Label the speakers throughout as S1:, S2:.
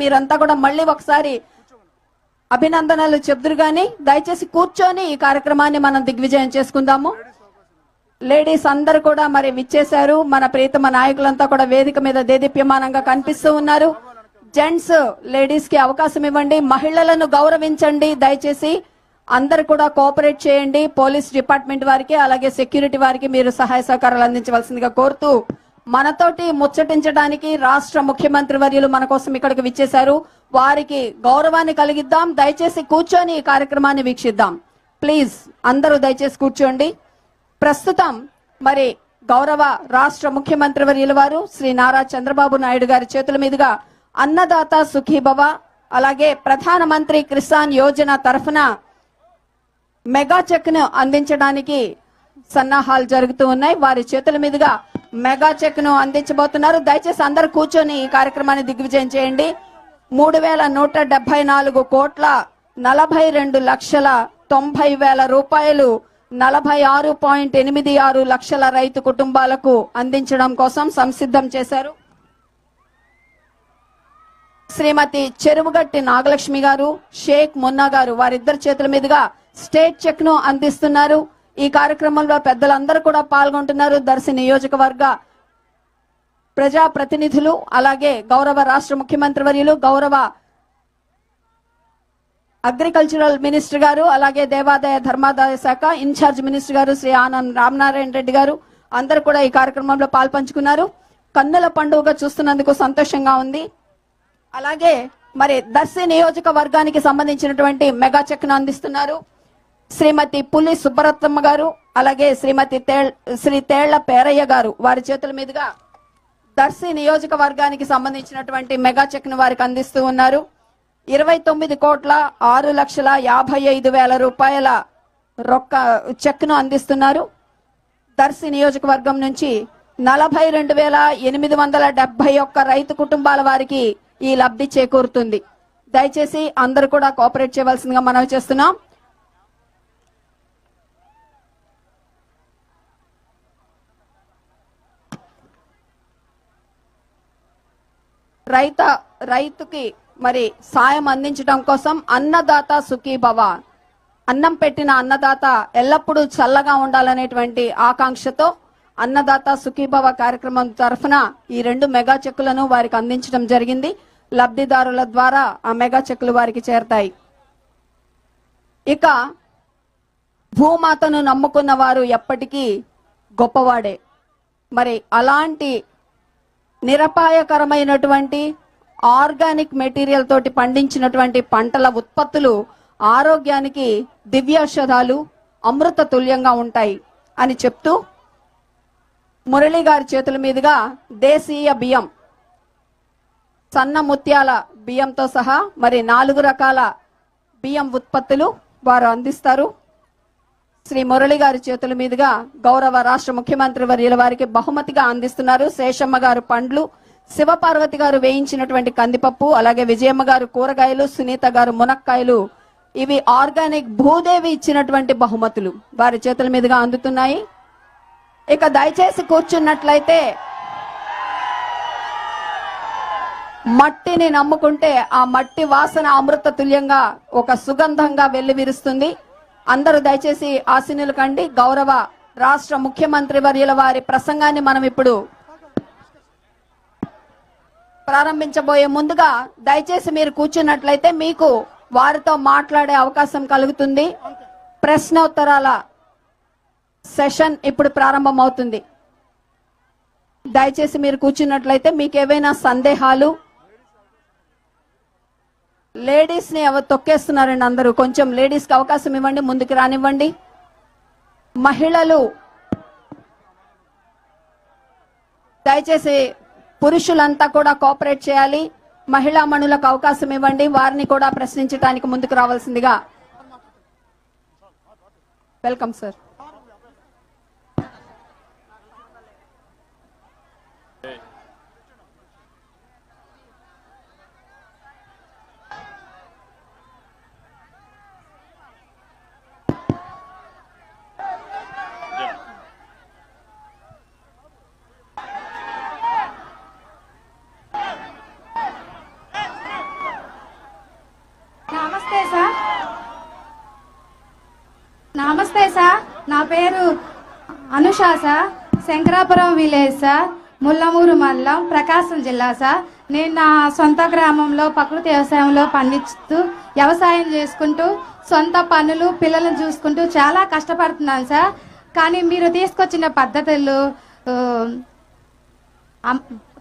S1: మీరంతా కూడా మళ్ళీ ఒకసారి అభినందనలు చెబుదురు గాని దయచేసి కూర్చొని ఈ కార్యక్రమాన్ని మనం దిగ్విజయం చేసుకుందాము. లేడీస్ అందరు కూడా మరి విచ్చేశారు. మన ప్రీతమ నాయకులంతా కూడా వేదిక మీద దేదీప్యమానంగా కనిపిస్తూ ఉన్నారు. జెంట్స్ లేడీస్కి అవకాశం ఇవ్వండి. మహిళలను గౌరవించండి. దయచేసి అందరు కూడా కోఆపరేట్ చేయండి. పోలీస్ డిపార్ట్మెంట్ వారికి అలాగే సెక్యూరిటీ వారికి మీరు సహాయ సహకారాలు అందించవలసిందిగా కోరుతూ మనతోటి ముచ్చటించడానికి రాష్ట్ర ముఖ్యమంత్రి వర్యులు మన కోసం ఇక్కడికి విచ్చేశారు. వారికి గౌరవాన్ని కలిగిద్దాం. దయచేసి కూర్చొని ఈ కార్యక్రమాన్ని వీక్షిద్దాం. ప్లీజ్ అందరూ దయచేసి కూర్చోండి. ప్రస్తుతం మరి గౌరవ రాష్ట్ర ముఖ్యమంత్రి వర్యుల వారు శ్రీ నారా చంద్రబాబు నాయుడు గారి చేతుల మీదుగా అన్నదాత సుఖీభవ అలాగే ప్రధానమంత్రి కిసాన్ యోజన తరఫున మెగా చెక్ను అందించడానికి సన్నాహాలు జరుగుతూ ఉన్నాయి. వారి చేతుల మీదుగా మెగా చెక్ను అందించబోతున్నారు. దయచేసి అందరూ కూర్చొని ఈ కార్యక్రమాన్ని దిగ్విజయం చేయండి. మూడు వేల నూట డెబ్బై నాలుగు కోట్ల నలభై రెండు లక్షల తొంభై వేల రూపాయలు నలభై ఆరు పాయింట్ ఎనిమిది ఆరు లక్షల రైతు కుటుంబాలకు అందించడం కోసం సంసిద్ధం చేశారు. శ్రీమతి చెరువుగట్టి నాగలక్ష్మి గారు షేక్ మున్నా గారు వారిద్దరి చేతుల మీదుగా స్టేట్ చెక్ను అందిస్తున్నారు. ఈ కార్యక్రమంలో పెద్దలందరూ కూడా పాల్గొంటున్నారు. దర్శి నియోజకవర్గ ప్రజా ప్రతినిధులు అలాగే గౌరవ రాష్ట్ర ముఖ్యమంత్రి వర్యులు గౌరవ అగ్రికల్చరల్ మినిస్టర్ గారు అలాగే దేవాదాయ ధర్మాదాయ శాఖ ఇన్ఛార్జ్ మినిస్టర్ గారు శ్రీ ఆనంద్ రామనారాయణ రెడ్డి గారు అందరూ కూడా ఈ కార్యక్రమంలో పాల్పంచుకున్నారు. కన్నుల పండుగ చూస్తున్నందుకు సంతోషంగా ఉంది. అలాగే మరి దర్శి నియోజకవర్గానికి సంబంధించినటువంటి మెగా చెక్ను అందిస్తున్నారు. శ్రీమతి పులి సుబ్బరత్నమ్మ గారు అలాగే శ్రీమతి తేళ్ శ్రీ తేళ్ళ పేరయ్య గారు వారి చేతుల మీదుగా దర్శి నియోజకవర్గానికి సంబంధించినటువంటి మెగా చెక్ను వారికి అందిస్తూ ఉన్నారు. ఇరవై తొమ్మిది కోట్ల ఆరు లక్షల యాభై ఐదు వేల రూపాయల రొక్క చెక్ను అందిస్తున్నారు. దర్శి నియోజకవర్గం నుంచి నలభై రెండు వేల ఎనిమిది వందల డెబ్బై ఒక్క రైతు కుటుంబాల వారికి ఈ లబ్ధి చేకూరుతుంది. దయచేసి అందరూ కూడా కోఆపరేట్ చేయవలసిందిగా మనవి చేస్తున్నాం. రైత రైతుకి మరి సాయం అందించడం కోసం అన్నదాత సుఖీభవ అన్నం పెట్టిన అన్నదాత ఎల్లప్పుడూ చల్లగా ఉండాలనేటువంటి ఆకాంక్షతో అన్నదాత సుఖీభవ కార్యక్రమం తరఫున ఈ రెండు మెగా చెక్కులను వారికి అందించడం జరిగింది. లబ్ధిదారుల ద్వారా ఆ మెగా చెక్కులు వారికి చేరతాయి. ఇక భూమాతను నమ్ముకున్న వారు ఎప్పటికీ గొప్పవాడే. మరి అలాంటి నిరపాయకరమైనటువంటి ఆర్గానిక్ మెటీరియల్ తోటి పండించినటువంటి పంటల ఉత్పత్తులు ఆరోగ్యానికి దివ్యౌషధాలు అమృత తుల్యంగా ఉంటాయి అని చెప్తూ మురళి గారి చేతుల మీదుగా దేశీయ బియ్యం సన్న ముత్యాల బియ్యంతో సహా మరి నాలుగు రకాల బియ్యం ఉత్పత్తులు వారు అందిస్తారు. శ్రీ మురళి గారి చేతుల మీదుగా గౌరవ రాష్ట్ర ముఖ్యమంత్రి వర్యుల వారికి బహుమతిగా అందిస్తున్నారు. శేషమ్మ గారు పండ్లు శివపార్వతి గారు వేయించినటువంటి కందిపప్పు అలాగే విజయమ్మ గారు కూరగాయలు సునీత గారు మునక్కాయలు ఇవి ఆర్గానిక్ భూదేవి ఇచ్చినటువంటి బహుమతులు వారి చేతుల మీదుగా అందుతున్నాయి. ఇక దయచేసి కూర్చున్నట్లయితే మట్టిని నమ్ముకుంటే ఆ మట్టి వాసన అమృత తుల్యంగా ఒక సుగంధంగా వెల్లివిరుస్తుంది. అందరూ దయచేసి ఆశీనులు కండి. గౌరవ రాష్ట్ర ముఖ్యమంత్రి వర్యుల వారి ప్రసంగాన్ని మనం ఇప్పుడు ప్రారంభించబోయే ముందుగా దయచేసి మీరు కూర్చున్నట్లయితే మీకు వారితో మాట్లాడే అవకాశం కలుగుతుంది. ప్రశ్నోత్తరాల సెషన్ ఇప్పుడు ప్రారంభమవుతుంది. దయచేసి మీరు కూర్చున్నట్లయితే మీకు ఏవైనా సందేహాలు లేడీస్ని ఎవరు తొక్కేస్తున్నారండి అందరూ? కొంచెం లేడీస్కి అవకాశం ఇవ్వండి ముందుకు రానివ్వండి. మహిళలు దయచేసి పురుషులంతా కూడా కోఆపరేట్ చేయాలి. మహిళా మణులకు అవకాశం ఇవ్వండి. వారిని కూడా ప్రశ్నించడానికి ముందుకు రావాల్సిందిగా. Welcome sir.
S2: సార్ నా పేరు Anusha sir Shankarapuram village sir Mullamuru మండలం ప్రకాశం జిల్లా సార్. నేను నా సొంత గ్రామంలో ప్రకృతి వ్యవసాయంలో పండిస్తూ వ్యవసాయం చేసుకుంటూ సొంత పనులు పిల్లలను చూసుకుంటూ చాలా కష్టపడుతున్నాను సార్. కానీ మీరు తీసుకొచ్చిన పద్ధతులు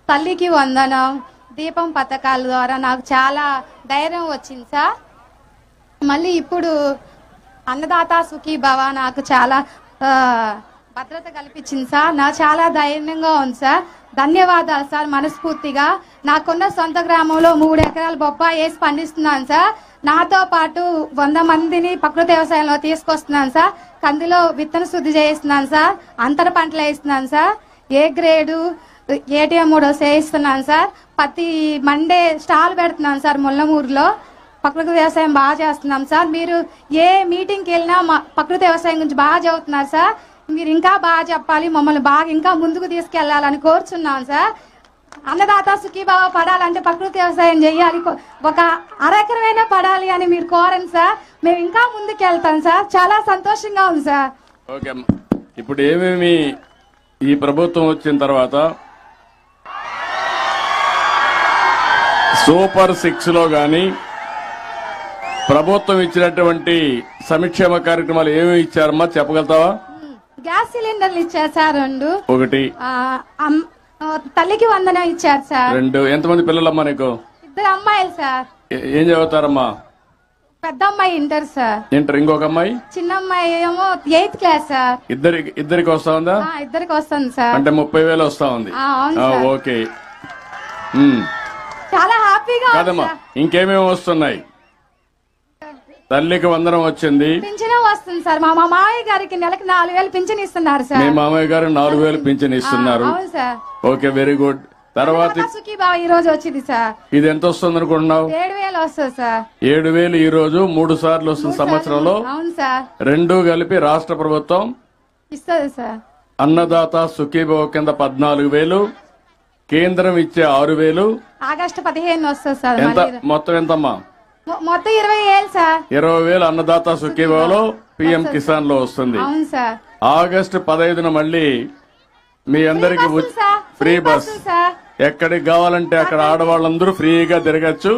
S2: తల్లికి వందనం దీపం పథకాల ద్వారా నాకు చాలా ధైర్యం వచ్చింది సార్. మళ్ళీ ఇప్పుడు అన్నదాత సుఖీ భవ నాకు చాలా భద్రత కల్పించింది సార్. నా చాలా ధైర్యంగా ఉంది సార్. ధన్యవాదాలు సార్ మనస్ఫూర్తిగా. నాకున్న సొంత గ్రామంలో మూడు ఎకరాల బొప్పాయి వేసి పండిస్తున్నాను సార్. నాతో పాటు వంద మందిని ప్రకృతి వ్యవసాయంలో తీసుకొస్తున్నాను సార్. కందిలో విత్తన శుద్ధి చేయిస్తున్నాను సార్. అంతర పంటలు వేస్తున్నాను సార్. ఏ గ్రేడు ఏటీఎం మూడో చేయిస్తున్నాను సార్. ప్రతి మండే స్టాల్ పెడుతున్నాను సార్ ముల్లమూరులో ప్రకృతి వ్యవసాయం బాగా చేస్తున్నాం సార్. మీరు ఏ మీటింగ్కి వెళ్ళినా మా ప్రకృతి వ్యవసాయం గురించి బాగా చదువుతున్నారు సార్. మీరు ఇంకా బాగా చెప్పాలి మమ్మల్ని బాగా ఇంకా ముందుకు తీసుకెళ్ళాలని కోరుచున్నాం సార్. అన్నదాత సుఖీభావ పడాలంటే ప్రకృతి వ్యవసాయం చేయాలి. ఒక అరెకరమైనా పడాలి అని మీరు కోరండి సార్. మేము ఇంకా ముందుకు వెళ్తాం సార్. చాలా సంతోషంగా ఉంది సార్.
S3: ఓకే ఇప్పుడు ఏమేమి ఈ ప్రభుత్వం వచ్చిన తర్వాత సూపర్ సిక్స్లో ప్రభుత్వం ఇచ్చినటువంటి సంక్షేమ కార్యక్రమాలు ఏమేమి ఇచ్చారమ్మా చెప్పగలుగుతావా?
S2: గ్యాస్ సిలిండర్లు ఇచ్చారు సార్ రెండు.
S3: ఒకటి.
S2: ఆ, అమ్- ఆ, తల్లికి వందనం ఇచ్చారు సార్.
S3: రెండు. ఎంతమంది పిల్లలమ్మా నీకు?
S2: ఇద్దరు అమ్మాయిలు సార్.
S3: ఏ- ఏం చదువుతారమ్మా?
S2: పెద్ద అమ్మాయి ఇంటర్ సార్.
S3: ఇంటర్ ఇంకొక అమ్మాయి?
S2: చిన్న అమ్మాయి ఏమో ఎయిత్ క్లాస్ సార్.
S3: ఇద్దరి ఇద్దరికి వస్తా ఉందా?
S2: ఆ, ఇద్దరికి వస్తుంది సార్.
S3: అంటే ముప్పై వేలు వస్తా ఉంది.
S2: ఆ, అవును
S3: ఆ,
S2: సార్.
S3: ఓకే. ఉమ్.
S2: చాలా హ్యాపీగా ఉంది
S3: కాదమ్మా
S2: సార్.
S3: ఇంకేమేమి వస్తున్నాయి? తల్లికి వందనం వచ్చింది.
S2: పింఛను వస్తుంది సార్. మా మా మామయ్య గారికి నెలకి నాలుగు వేలు పింఛన్ ఇస్తున్నారు
S3: మీ
S2: సార్
S3: మామయ్య గారు నాలుగు వేలు పింఛన్ ఇస్తున్నారు.
S2: అవును సార్.
S3: ఓకే వెరీ గుడ్ తర్వాత
S2: సుఖీ బావ ఈ రోజు వచ్చింది సార్?
S3: ఇది ఎంత వస్తుంది అనుకుంటున్నావు?
S2: ఏడు వేలు వస్తుంది సార్.
S3: ఏడు వేలు ఈ రోజు మూడు సార్లు వస్తుంది సంవత్సరంలో.
S2: అవును సార్.
S3: రెండు కలిపి రాష్ట్ర ప్రభుత్వం
S2: ఇస్తుంది సార్.
S3: అన్నదాత సుఖీభవ కింద పద్నాలుగు వేలు కేంద్రం ఇచ్చే ఆరు వేలు.
S2: ఆగస్టు పదిహేను వస్తుంది సార్.
S3: ఎంత? మొత్తం ఎంతమ్మా?
S2: మొ- మొత్తం ఇరవై ఏళ్ళు సార్.
S3: ఇరవై వేలు అన్నదాత సుఖీభవలో పిఎం కిసాన్లో వస్తుంది.
S2: అవును సార్.
S3: ఆగస్టు పదహైదున మళ్ళీ మీ అందరికి ఫ్రీ బస్. ఎక్కడికి కావాలంటే అక్కడ ఆడవాళ్ళందరూ ఫ్రీగా తిరగచ్చు.